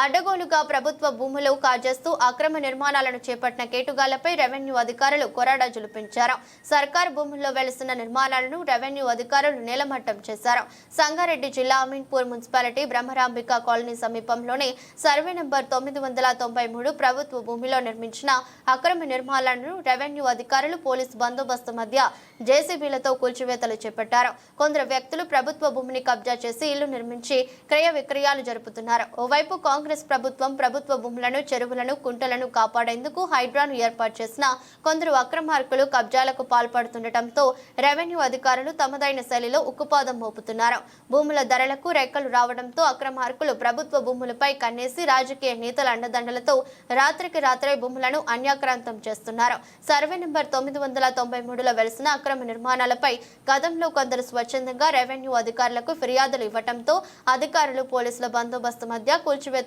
అడ్డగోలుగా ప్రభుత్వ భూములు కాజేస్తూ అక్రమ నిర్మాణాలను చేపట్టిన కేటుగాళ్ళపై రెవెన్యూ అధికారులు కొరాడా జులిపించారు. సర్కారు భూముల్లో వెలుస్తున్న నిర్మాణాలను రెవెన్యూ అధికారులు నేలమట్టం చేశారు. సంగారెడ్డి జిల్లా అమీన్పూర్ మున్సిపాలిటీ బ్రహ్మరాంబిక కాలనీ సమీపంలోని సర్వే నంబర్ తొమ్మిది వందల తొంభై మూడు ప్రభుత్వ భూమిలో నిర్మించిన అక్రమ నిర్మాణాలను రెవెన్యూ అధికారులు పోలీసు బందోబస్తు మధ్య జేసీబీలతో కూల్చివేతలు చేపట్టారు. కొందరు వ్యక్తులు ప్రభుత్వ భూమిని కబ్జా చేసి ఇల్లు నిర్మించి క్రయ విక్రయాలు జరుపుతున్నారు. ఓవైపు కాంగ్రెస్ కాంగ్రెస్ ప్రభుత్వం ప్రభుత్వ భూములను చెరువులను కుంటలను కాపాడేందుకు హైడ్రాను ఏర్పాటు చేసిన కొందరు అక్రమార్కులు కబ్జాలకు పాల్పడుతుండటంతో రెవెన్యూ అధికారులు తమదైన శైలిలో ఉక్కుపాదం మోపుతున్నారు. భూముల ధరలకు రెక్కలు రావడంతో అక్రమార్కులు ప్రభుత్వ భూములపై కన్నేసి రాజకీయ నేతల అండదండలతో రాత్రికి రాత్రే భూములను అన్యాక్రాంతం చేస్తున్నారు. సర్వే నెంబర్ తొమ్మిది వందల తొంభై మూడులో వెలిసిన అక్రమ నిర్మాణాలపై గతంలో కొందరు స్వచ్ఛందంగా రెవెన్యూ అధికారులకు ఫిర్యాదులు ఇవ్వటంతో అధికారులు పోలీసుల బందోబస్తు మధ్య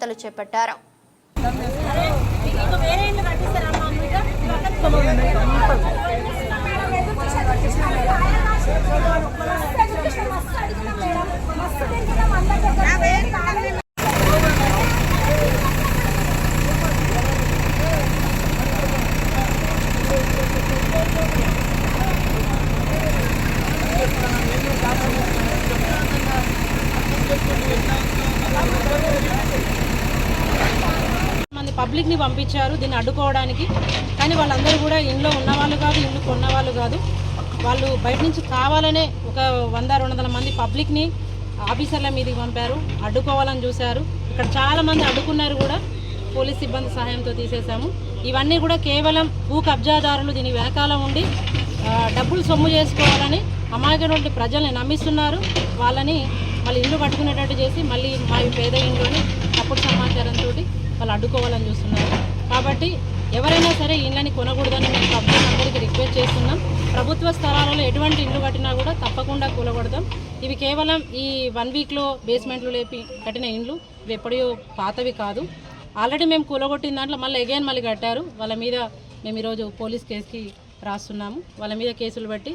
కూల్చివేతలు చేపట్టారు. మీకు వేరే పబ్లిక్ని పంపించారు దీన్ని అడ్డుకోవడానికి. కానీ వాళ్ళందరూ కూడా ఇంట్లో ఉన్నవాళ్ళు కాదు ఇల్లు కొన్నవాళ్ళు కాదు. వాళ్ళు బయట నుంచి కావాలనే ఒక వంద రెండు వందల మంది పబ్లిక్ని ఆఫీసర్ల మీదకి పంపారు అడ్డుకోవాలని చూశారు. ఇక్కడ చాలామంది అడ్డుకున్నారు కూడా. పోలీస్ సిబ్బంది సహాయంతో తీసేశాము. ఇవన్నీ కూడా కేవలం భూ కబ్జాదారులు దీని వెనకాల ఉండి డబ్బులు సొమ్ము చేసుకోవాలని అమాయకటువంటి ప్రజల్ని నమ్మిస్తున్నారు. వాళ్ళని వాళ్ళు ఇల్లు కట్టుకునేటట్టు చేసి మళ్ళీ మా పేద ఇంట్లోని తప్పుడు సమాచారంతో వాళ్ళు అడ్డుకోవాలని చూస్తున్నారు. కాబట్టి ఎవరైనా సరే ఇళ్ళని కొనకూడదని మేము పబ్లిక్ అందరికీ రిక్వెస్ట్ చేస్తున్నాం. ప్రభుత్వ స్థలాలలో ఎటువంటి ఇల్లు కట్టినా కూడా తప్పకుండా కూలగొడదాం ఇవి కేవలం ఈ వన్ వీక్లో బేస్మెంట్లు లేపి కట్టిన ఇండ్లు ఇవి ఎప్పుడో పాతవి కాదు. ఆల్రెడీ మేము కూలగొట్టిన దాంట్లో మళ్ళీ ఎగైన్ మళ్ళీ కట్టారు. వాళ్ళ మీద మేము ఈరోజు పోలీస్ కేసుకి రాస్తున్నాము. వాళ్ళ మీద కేసులు పెట్టి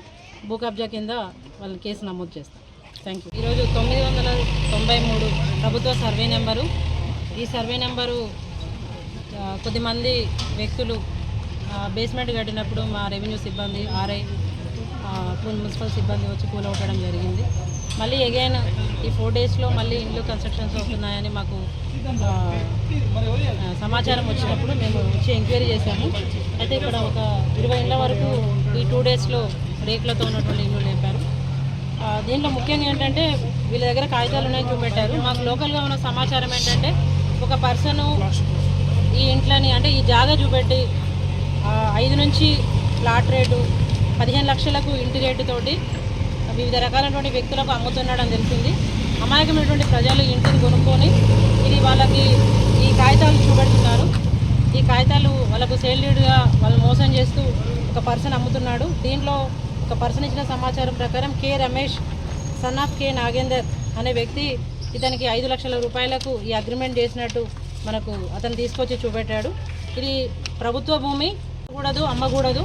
భూ కబ్జా కింద వాళ్ళని కేసు నమోదు చేస్తాం. Thank you. ఈరోజు తొమ్మిది వందల తొంభై మూడు ప్రభుత్వ సర్వే నెంబరు ఈ సర్వే నెంబరు కొద్దిమంది వ్యక్తులు బేస్మెంట్ కట్టినప్పుడు మా రెవెన్యూ సిబ్బంది ఆర్ఐ మున్సిపల్ సిబ్బంది వచ్చి కూలగొట్టడం జరిగింది. మళ్ళీ అగైన్ ఈ ఫోర్ డేస్లో మళ్ళీ ఇల్లు కన్స్ట్రక్షన్స్ అవుతున్నాయని మాకు సమాచారం వచ్చినప్పుడు మేము వచ్చి ఎంక్వైరీ చేశాము. అయితే ఇక్కడ ఒక ఇరవై ఇళ్ళ వరకు ఈ టూ డేస్లో రేకులతో ఉన్నటువంటి ఇల్లు లేపారు. దీంట్లో ముఖ్యంగా ఏంటంటే వీళ్ళ దగ్గర కాగితాలు ఉన్నాయని చూపెట్టారు. మాకు లోకల్గా ఉన్న సమాచారం ఏంటంటే ఒక పర్సను ఈ ఇంట్లోని అంటే ఈ జాగా చూపెట్టి ఐదు నుంచి ప్లాట్ రేటు పదిహేను లక్షలకు ఇంటి రేటుతోటి వివిధ రకాలైనటువంటి వ్యక్తులకు అమ్ముతున్నాడని తెలిసింది. అమాయకమైనటువంటి ప్రజలు ఇంటిని కొనుక్కొని ఇది వాళ్ళకి ఈ కాగితాలు చూపెడుతున్నారు. ఈ కాగితాలు వాళ్ళకు సేల్డ్గా వాళ్ళు మోసం చేస్తూ ఒక పర్సన్ అమ్ముతున్నాడు. దీంట్లో ఒక పర్సన్ ఇచ్చిన సమాచారం ప్రకారం K Ramesh son of K Nagender అనే వ్యక్తి ఇతనికి ఐదు లక్షల రూపాయలకు ఈ అగ్రిమెంట్ చేసినట్టు మనకు అతను తీసుకొచ్చి చూపెట్టాడు. ఇది ప్రభుత్వ భూమి కూడదు అమ్మకూడదు.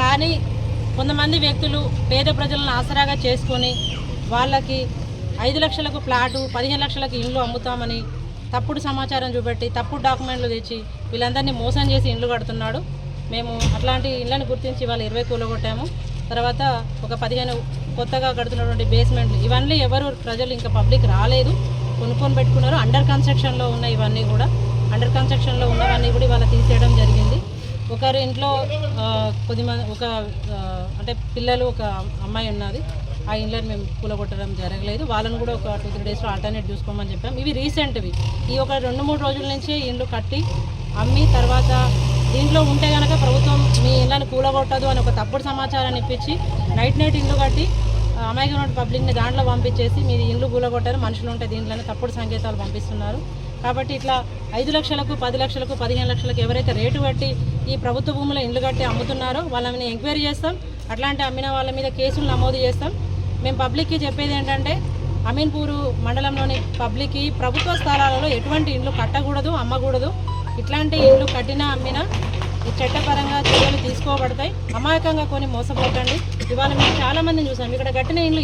కానీ కొంతమంది వ్యక్తులు పేద ప్రజలను ఆసరాగా చేసుకొని వాళ్ళకి ఐదు లక్షలకు ప్లాటు పదిహేను లక్షలకు ఇండ్లు అమ్ముతామని తప్పుడు సమాచారం చూపెట్టి తప్పుడు డాక్యుమెంట్లు తెచ్చి వీళ్ళందరినీ మోసం చేసి ఇండ్లు కడుతున్నాడు. మేము అట్లాంటి ఇళ్ళని గుర్తించి వాళ్ళు ఇరవై కూలగొట్టాము. తర్వాత ఒక పదిహేను కొత్తగా కడుతున్నటువంటి బేస్మెంట్లు ఇవన్నీ ఎవరు ప్రజలు ఇంకా పబ్లిక్ రాలేదు. కొనుక్కొని పెట్టుకున్నారు. అండర్ కన్స్ట్రక్షన్లో ఉన్న ఇవన్నీ కూడా. అండర్ కన్స్ట్రక్షన్లో ఉన్నవన్నీ కూడా ఇవాళ తీసేయడం జరిగింది. ఒకరి ఇంట్లో కొద్దిమంది ఒక అంటే పిల్లలు ఒక అమ్మాయి ఉన్నది. ఆ ఇండ్లను మేము కూలగొట్టడం జరగలేదు. వాళ్ళని కూడా ఒక టూ త్రీ డేస్లో ఆల్టర్నేట్ చూసుకోమని చెప్పాం. ఇవి రీసెంట్వి ఈ ఒక రెండు మూడు రోజుల నుంచే ఇండ్లు కట్టి అమ్మి తర్వాత దీంట్లో ఉంటే కనుక ప్రభుత్వం మీ ఇళ్ళని కూలగొట్టదు అని ఒక తప్పుడు సమాచారాన్ని ఇప్పించి నైట్ నైట్ ఇల్లు కట్టి అమాయకమైన పబ్లిక్ని దాంట్లో పంపించేసి మీరు ఇల్లు కూలగొట్టారు మనుషులు ఉంటే దీంట్లోనే తప్పుడు సంకేతాలు పంపిస్తున్నారు. కాబట్టి ఇట్లా ఐదు లక్షలకు పది లక్షలకు పదిహేను లక్షలకు ఎవరైతే రేటు కట్టి ఈ ప్రభుత్వ భూముల ఇండ్లు కట్టి అమ్ముతున్నారో వాళ్ళని ఎంక్వైరీ చేస్తాం. అట్లాంటి అమ్మిన వాళ్ళ మీద కేసులు నమోదు చేస్తాం. మేము పబ్లిక్కి చెప్పేది ఏంటంటే అమీన్పూరు మండలంలోని పబ్లిక్కి ప్రభుత్వ స్థలాలలో ఎటువంటి ఇండ్లు కట్టకూడదు అమ్మకూడదు. ఇట్లాంటి ఇల్లు కట్టినా అమ్మినా ఈ చట్టపరంగా చర్యలు తీసుకోబడతాయి. అమాయకంగా కొని మోసపోకండి. ఇవాళ మేము చాలా మందిని చూసాం. ఇక్కడ కట్టిన ఇండ్లు